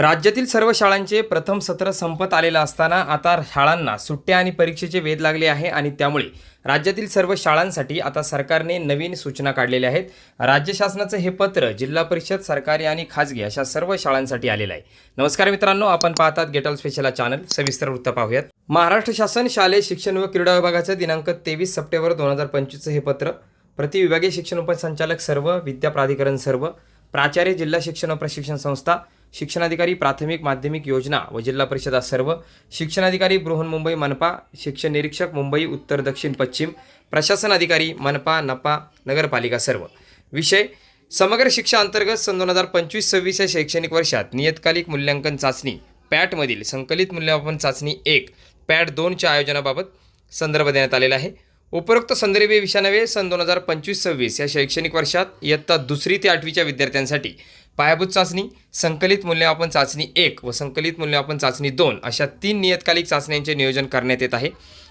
राज्यातील सर्व शाळांचे प्रथम सत्र संपत आलेलं असताना आता शाळांना सुट्ट्या आणि परीक्षेचे वेध लागले आहे आणि त्यामुळे राज्यातील सर्व शाळांसाठी आता सरकारने नवीन सूचना काढलेल्या आहेत. राज्य शासनाचं हे पत्र जिल्हा परिषद सरकारी आणि खाजगी अशा सर्व शाळांसाठी आलेलं आहे. नमस्कार मित्रांनो आपण पाहतात गेटल स्पेशल चॅनल सविस्तर वृत्त पाहूयात. महाराष्ट्र शासन शालेय शिक्षण व क्रीडा विभागाचं दिनांक तेवीस सप्टेंबर दोन हजार पंचवीसचं हे पत्र. प्रति विभागीय शिक्षण उपसंचालक सर्व विद्या प्राधिकरण सर्व प्राचार्य जिल्हा शिक्षण व प्रशिक्षण संस्था शिक्षणाधिकारी प्राथमिक माध्यमिक योजना व जिल्हा परिषदा सर्व शिक्षणाधिकारी बृहन्मुंबई मनपा शिक्षण निरीक्षक मुंबई उत्तर दक्षिण पश्चिम प्रशासन अधिकारी मनपा नपा नगरपालिका सर्व. विषय समग्र शिक्षा अंतर्गत सन दोन हजार पंचवीस सव्वीस या शैक्षणिक वर्षात नियतकालिक मूल्यांकन चाचणी पॅटमधील संकलित मूल्यमापन चाचणी एक पॅट दोनच्या आयोजनाबाबत संदर्भ देण्यात आलेला आहे. उपरोक्त संदर्भीय विषयानवे सन दोन हजार पंचवीस सव्वीस या शैक्षणिक वर्षात इयत्ता दुसरी ते आठवीच्या विद्यार्थ्यांसाठी पायाभूत चाचणी संकलित मूल्यमापन चाचणी एक व संकलित मूल्यमापन चाचणी दोन अशा तीन नियतकालिक चाचण्यांचे नियोजन करण्यात येत आहे.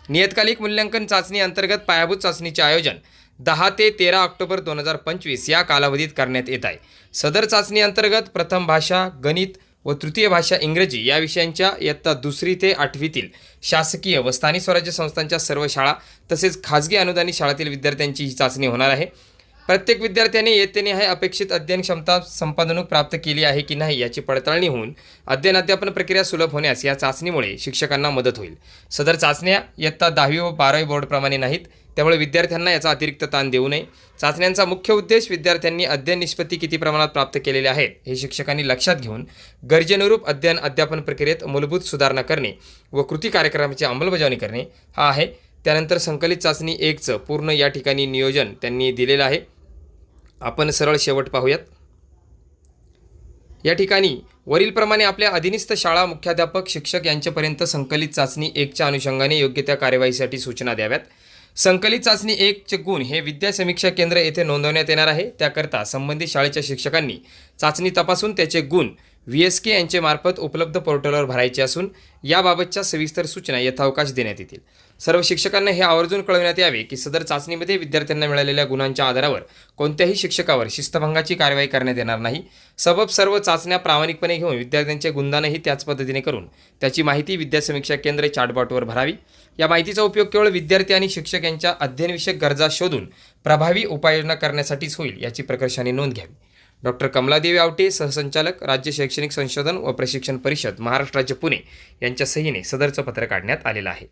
नियतकालिक मूल्यांकन चाचणी अंतर्गत पायाभूत चाचणीचे आयोजन दहा ते तेरा ऑक्टोबर दोन हजार पंचवीस या कालावधीत करण्यात येत आहे. सदर चाचणी अंतर्गत प्रथम भाषा गणित व तृतीय भाषा इंग्रजी या विषयांच्या इयत्ता दुसरी ते आठवीतील शासकीय व स्थानिक स्वराज्य संस्थांच्या सर्व शाळा तसेच खाजगी अनुदानित शाळेतील विद्यार्थ्यांची ही चाचणी होणार आहे. प्रत्येक विद्यार्थ्याने येतेने आहे अपेक्षित अध्ययन क्षमता संपादनूक प्राप्त केली आहे की नाही याची पडताळणी होऊन अध्ययन अध्यापन प्रक्रिया सुलभ होण्यास या चाचणीमुळे शिक्षकांना मदत होईल. सदर चाचण्या इयत्ता दहावी व बारावी बोर्डप्रमाणे नाहीत त्यामुळे विद्यार्थ्यांना याचा अतिरिक्त ताण देऊ नये. चाचण्यांचा मुख्य उद्देश विद्यार्थ्यांनी अध्ययन निष्पत्ती किती प्रमाणात प्राप्त केलेले आहेत हे शिक्षकांनी लक्षात घेऊन गरजेनुरूप अध्ययन अध्यापन प्रक्रियेत मूलभूत सुधारणा करणे व कृती कार्यक्रमाची अंमलबजावणी करणे हा आहे. त्यानंतर संकलित चाचणी एकचं पूर्ण या ठिकाणी नियोजन त्यांनी दिलेलं आहे. आपण सरळ शेवट पाहूयात. या ठिकाणी वरीलप्रमाणे आपल्या अधीनस्थ शाळा मुख्याध्यापक शिक्षक यांच्यापर्यंत संकलित चाचणी एकच्या अनुषंगाने योग्य त्या कार्यवाहीसाठी सूचना द्याव्यात. संकलित चाचणी एकचे गुण हे विद्या समीक्षा केंद्र येथे नोंदवण्यात येणार आहे. त्याकरता संबंधित शाळेच्या शिक्षकांनी चाचणी तपासून त्याचे गुण व्ही एस के यांच्यामार्फत उपलब्ध पोर्टलवर भरायचे असून याबाबतच्या सविस्तर सूचना यथावकाश देण्यात येतील. सर्व शिक्षकांना हे आवर्जून कळविण्यात यावे की सदर चाचणीमध्ये विद्यार्थ्यांना मिळालेल्या गुणांच्या आधारावर कोणत्याही शिक्षकावर शिस्तभंगाची कारवाई करण्यात येणार नाही. सबब सर्व चाचण्या प्रामाणिकपणे घेऊन विद्यार्थ्यांचे गुणदानही त्याच पद्धतीने करून त्याची माहिती विद्यासमीक्षा केंद्र चाटबॉटवर भरावी. या माहितीचा उपयोग केवळ विद्यार्थी आणि शिक्षक यांच्या अध्ययनविषयक गरजा शोधून प्रभावी उपाययोजना करण्यासाठीच होईल याची प्रकर्षाने नोंद घ्यावी. डॉक्टर कमलादेवी आवटे सहसंचालक राज्य शैक्षणिक संशोधन व प्रशिक्षण परिषद महाराष्ट्र राज्य पुणे यांच्या सहीने सदरचं पत्र काढण्यात आलेलं आहे.